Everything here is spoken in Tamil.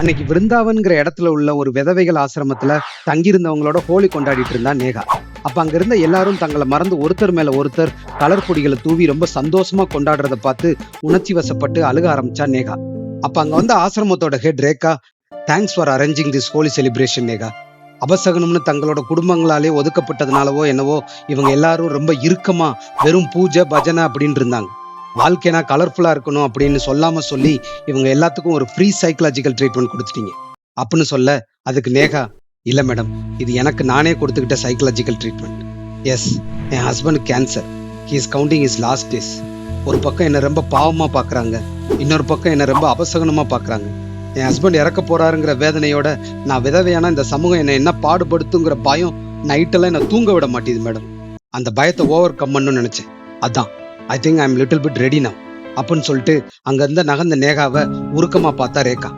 அன்னைக்கு விருந்தாவன்கிற இடத்துல உள்ள ஒரு விதவைகள் ஆசிரமத்துல தங்கியிருந்தவங்களோட ஹோலி கொண்டாடிட்டு இருந்தா நேகா. அப்ப அங்க இருந்த எல்லாரும் தங்களை மறந்து ஒருத்தர் மேல ஒருத்தர் கலர் பொடிகளை தூவி ரொம்ப சந்தோஷமா கொண்டாடுறத பார்த்து உணர்ச்சி வசப்பட்டு அழுக ஆரம்பிச்சா நேகா. அப்ப அங்க வந்த ஆசிரமத்தோட head Rekha thanks for arranging this Holi celebration Neha. அபசகனம்னு தங்களோட குடும்பங்களாலே ஒதுக்கப்பட்டதுனாலவோ என்னவோ இவங்க எல்லாரும் ரொம்ப இறுக்கமா வெறும் பூஜை பஜனை அப்படின்னு இருந்தாங்க. வாழ்க்கைனா கலர்ஃபுல்லா இருக்கணும் அப்படின்னு சொல்லாம சொல்லி இவங்க எல்லாத்துக்கும் ஒரு ஃப்ரீ சைக்கலாஜிக்கல் ட்ரீட்மெண்ட் கொடுத்துட்டீங்க. அப்படின்னு சொல்ல அதுக்கு நேகா இல்ல மேடம் இது எனக்கு நானே கொடுத்துக்கிட்ட சைக்கலாஜிக்கல் ட்ரீட்மெண்ட் எஸ் என் husband cancer he's counting his last days ஒரு பக்கம் என்னை ரொம்ப பாவமாக பார்க்குறாங்க இன்னொரு பக்கம் என்னை ரொம்ப அபசகனமாக பார்க்குறாங்க என் ஹஸ்பண்ட் இறக்க போகிறாருங்கிற வேதனையோட நான் விதவையான இந்த சமூகம் என்னை என்ன பாடுபடுத்துங்கிற பயம் நைட்டெல்லாம் என்னை தூங்க விட மாட்டேது மேடம் அந்த பயத்தை ஓவர் கம் பண்ணணும்னு நினச்சேன். அதான். I think I am little bit ready now அப்படின்னு சொல்லிட்டு அங்கேருந்து நகர்ந்த நேகாவை உருக்கமா பார்த்தா ரேகா.